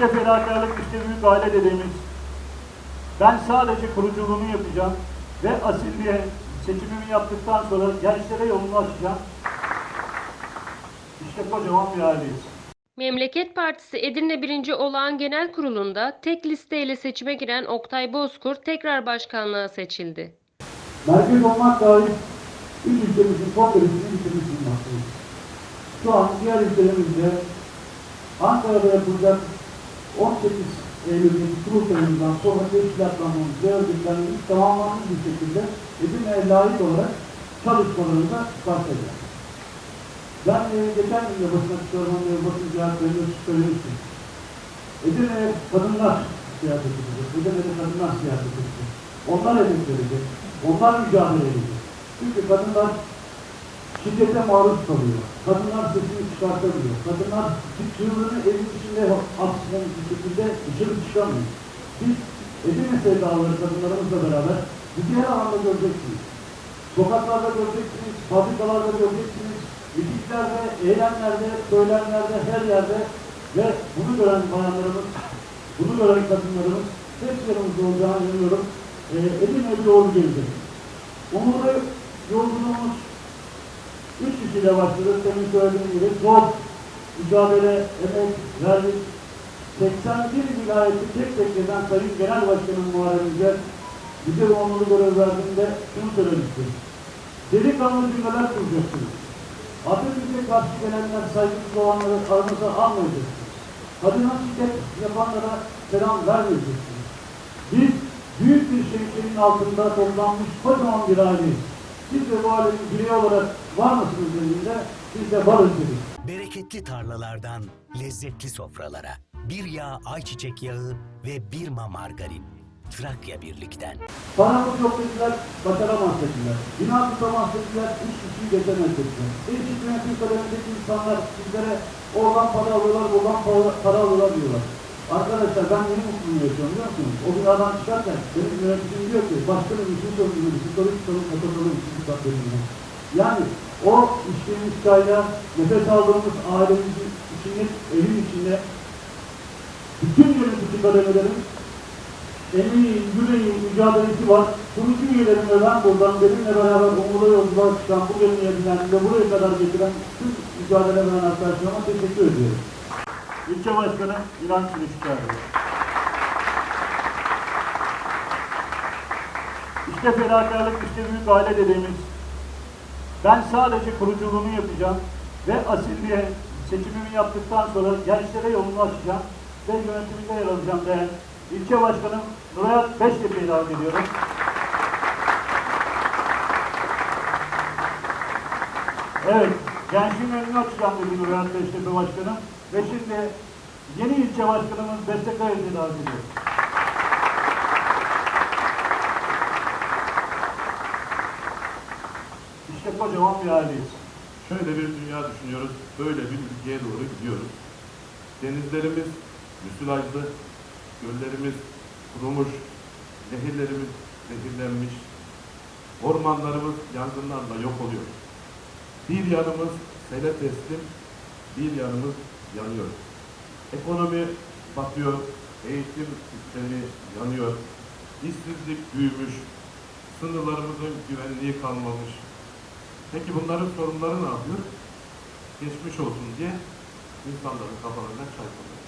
İşte fedakarlık, işte büyük aile dedemiz. Ben sadece kuruculuğunu yapacağım ve asilliğe seçimimi yaptıktan sonra gençlere yolunu açacağım. İşte kocaman bir aileyiz. Memleket Partisi Edirne 1. Olağan Genel Kurulu'nda tek listeyle seçime giren Oktay Bozkur tekrar başkanlığa seçildi. Merkez olmak dahil üç ülkemizin kongresini bitirmiş bulunmaktayız. Şu an diğer ülkelerimizde Ankara'da yapılacak 18 Eylül'deki kurul törenimizden sonra teşkilatlanmamız ve örgütlenmemiz tamamlanmış bir şekilde Edirne'ye layık olarak çalışmalarımıza başlayacağız. Ben e, geçen gün de basına çıkarmam ve basın ziyaretlerinde söylemiştim. Edirne'ye kadınlar siyaset edecek. Edirne'de kadınlar siyaset edecek. Onlar hedef verecek. Onlar mücadele edecek. Çünkü kadınlar şiddete maruz kalıyor. Kadınlar sesini çıkartamıyor. Kadınlar çığlığını evin içinde aksine bir şekilde dışarı çıkamıyor. Biz Edirne sevdaları kadınlarımızla beraber bizi her alanda göreceksiniz. Sokaklarda göreceksiniz, fabrikalarda göreceksiniz, mitinglerde, eylemlerde, söylemlerde, her yerde ve bunu gören bayanlarımız, bunu gören kadınlarımız hepsi yanımızda olacağını inanıyorum. Ee, Edirne'ye doğru gelecek. Umurlu yolculuğumuz üç kişiyle başladı. Senin söylediğin gibi zor mücadele, emek, verdik. 81 vilayeti tek tek gezen Sayın Genel Başkanım Muharrem İnce bize bu onurlu görev verdiğinde şunu söylemişti. Delikanlı cümleler kuracaksınız. Atatürk'e karşı gelenler saygısız olanları aranıza almayacaksınız. Kadına şiddet yapanlara selam vermeyeceksiniz. Biz büyük bir şehrin altında toplanmış kocaman bir aileyiz. Siz de bu ailenin bireyi olarak var mısınız dediğinde biz de varız dedik. Bereketli tarlalardan lezzetli sofralara. Bir yağ ayçiçek yağı ve bir ma margarin. Trakya Birlik'ten. Paramız yok dediler, başaramaz dediler. Bina tutamaz dediler, üç kişiyi geçemez dediler. Değişik yönetim kademindeki insanlar sizlere oradan para alıyorlar, buradan para, para alıyorlar diyorlar. Arkadaşlar ben yeni mutluluğu yaşıyorum biliyor musunuz? O binadan çıkarken benim yöneticim diyor ki başkanım işin sorumluluğu, psikolojik sorun, kapatalım, ikinci kat bölümüne. Yani o içtiğimiz çayla, nefes aldığımız ailemizin içinde, evin içinde bütün yönetici kademelerin emeği, yüreği, mücadelesi var. Kurucu üyelerimle ben buradan benimle beraber umurda yolculuğa çıkan, bu binen ve buraya kadar getiren tüm mücadele veren arkadaşlarıma teşekkür ediyorum. İlçe Başkanı İlhan Çelişkârı. İşte fedakarlık, işte büyük aile dediğimiz. Ben sadece kuruculuğunu yapacağım ve asilliğe seçimimi yaptıktan sonra gençlere yolunu açacağım ve yönetiminde yer alacağım değerli İlçe Başkanım Nurayat Beştepe'yi davet ediyorum. Evet, gençliğin önünü açacağım dedi Nurayat Beştepe Başkanım. Ve şimdi yeni ilçe başkanımız Beste Kaya'yı davet ediyorum. İşte kocaman bir aileyiz. Şöyle bir dünya düşünüyoruz, böyle bir ülkeye doğru gidiyoruz. Denizlerimiz müsilajlı, göllerimiz kurumuş, nehirlerimiz zehirlenmiş, ormanlarımız yangınlarla yok oluyor. Bir yanımız sele teslim, bir yanımız yanıyor. Ekonomi batıyor, eğitim sistemi yanıyor, işsizlik büyümüş, sınırlarımızın güvenliği kalmamış, Peki bunların sorunları ne yapıyor? Geçmiş olsun diye insanların kafalarına çarpılıyor.